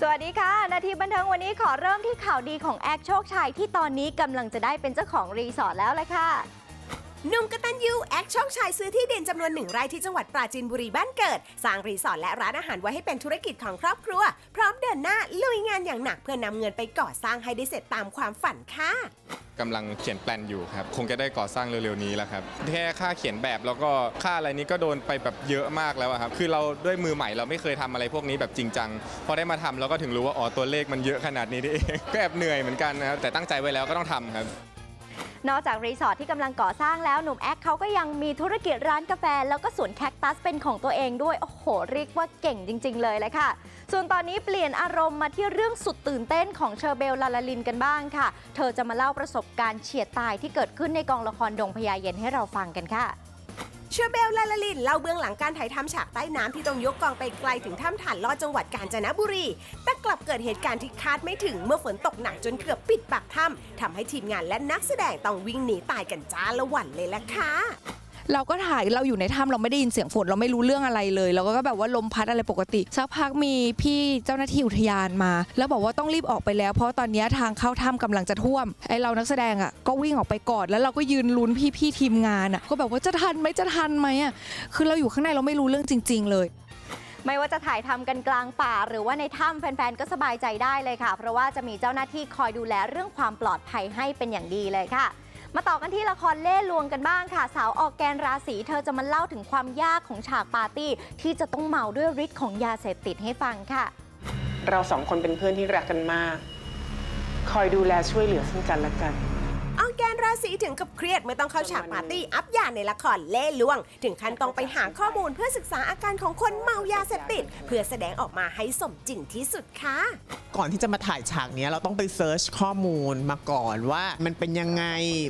สวัสดีค่ะ นาทีบันเทิงวันนี้ขอเริ่มที่ข่าวดีของแอคโชคชัยที่ตอนนี้กำลังจะได้เป็นเจ้าของรีสอร์ทแล้วเลยค่ะ หนุ่มกตันยูแอคโชคชัยซื้อที่ดินจำนวนหนึ่งไร่ที่จังหวัดปราจีนบุรีบ้านเกิด สร้างรีสอร์ทและร้านอาหารไว้ให้เป็นธุรกิจของครอบครัว พร้อมเดินหน้าลุยงานอย่างหนักเพื่อนำเงินไปก่อสร้างให้ได้เสร็จตามความฝันค่ะ กำลังเขียนแปลนอยู่ครับ คงจะได้ก่อสร้างเร็วๆนี้แล้วครับ แค่ค่าเขียนแบบแล้วก็ค่าอะไรนี้ก็โดนไปแบบเยอะมากแล้วอะครับ คือเราด้วยมือใหม่เราไม่เคยทำอะไรพวกนี้แบบจริงจัง พอได้มาทำเราก็ถึงรู้ว่าอ๋อตัวเลขมันเยอะขนาดนี้นี่เอง ก็แอบเหนื่อยเหมือนกันนะครับ แต่ตั้งใจไว้แล้วก็ต้องทำครับ นอกจากรีสอร์ทที่กำลังก่อสร้างแล้วหนุ่มแอคเขาก็ยังมีธุรกิจร้านกาแฟ แล้วก็สวนแคคตัสเป็นของตัวเองด้วย โอ้โห เรียกว่าเก่งจริง ๆ เลยเลยค่ะ ส่วนตอนนี้เปลี่ยนอารมณ์มาที่เรื่องสุดตื่นเต้นของเชอร์เบลลาลาลินกันบ้างค่ะ เธอจะมาเล่าประสบการณ์เฉียดตายที่เกิดขึ้นในกองละครดงพญาเย็นให้เราฟังกันค่ะ เชื่อเบลลาลาลินเล่าเบื้องหลังการถ่ายทำฉากใต้น้ำที่ต้องยกกองไปไกลถึงถ้ำฐานลอดจังหวัดกาญจนบุรี แต่กลับเกิดเหตุการณ์ที่คาดไม่ถึงเมื่อฝนตกหนักจนเกือบปิดปากถ้ำทำให้ทีมงานและนักแสดงต้องวิ่งหนีตายกันจ้าละวันเลยล่ะค่ะ เราก็ถ่ายเราอยู่ในถ้ำเราไม่ได้ยินเสียงฝนเราไม่รู้เรื่องอะไรเลยเราก็แบบว่าลมพัดอะไรปกติสักพักมีพี่เจ้าหน้าที่อุทยานมา แล้วบอกว่าต้องรีบออกไปแล้ว เพราะตอนนี้ทางเข้าถ้ำกำลังจะท่วมไอเรานักแสดงอะก็วิ่งออกไปก่อนแล้วเราก็ยืนลุ้นพี่พี่ๆทีมงานอะก็แบบว่าจะทันไหมจะทันไหมอะคือเราอยู่ข้างในเราไม่รู้เรื่องจริง ๆ เลยไม่ว่าจะถ่ายทำกันกลางป่า หรือว่าในถ้ำแฟนๆ ก็สบายใจได้เลยค่ะ เพราะว่าจะมีเจ้าหน้าที่คอยดูแลเรื่องความปลอดภัยให้เป็นอย่างดีเลยค่ะ มาต่อกันที่ละครเล่ห์ลวงกันบ้างค่ะ สาวออกแกนราศีเธอจะมาเล่าถึงความยากของฉากปาร์ตี้ ที่จะต้องเมาด้วยฤทธิ์ของยาเสพติดให้ฟังค่ะ เราสองคนเป็นเพื่อนที่รักกันมาก คอยดูแลช่วยเหลือซึ่งกันและกันออร์แกนราศีถึงกับเครียดเมื่อต้องเข้าฉากปาร์ตี้อัพยาในละครเล่ห์ลวง ถึงขั้นต้องไปหาข้อมูลเพื่อศึกษาอาการของคนเมายาเสพติด เพื่อแสดงออกมาให้สมจริงที่สุดค่ะ ก่อนที่จะมาถ่ายฉากเนี้ยเราต้องไปเซิร์ชข้อมูลมาก่อนว่ามันเป็นยังไง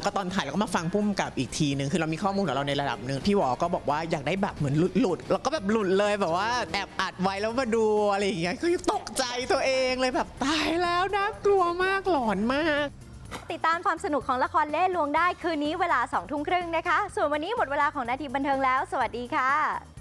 ก็ตอนถ่ายเราก็มาฟังพุ่มกับอีกทีหนึ่งคือเรามีข้อมูลของเราในระดับหนึ่งพี่หวอก็บอกว่าอยากได้แบบเหมือนหลุดหลุดๆแล้วก็แบบหลุดเลยแบบว่าแอบอัดไว้แล้วมาดูอะไรอย่างเงี้ยคือตกใจตัวเองเลยแบบตายแล้วนะกลัวมากหลอนมากติดตามความสนุกของละครเล่ห์ลวงได้คืนนี้เวลา2ทุ่มครึ่งนะคะ ส่วนวันนี้หมดเวลาของนาทีบันเทิงแล้ว สวัสดีค่ะ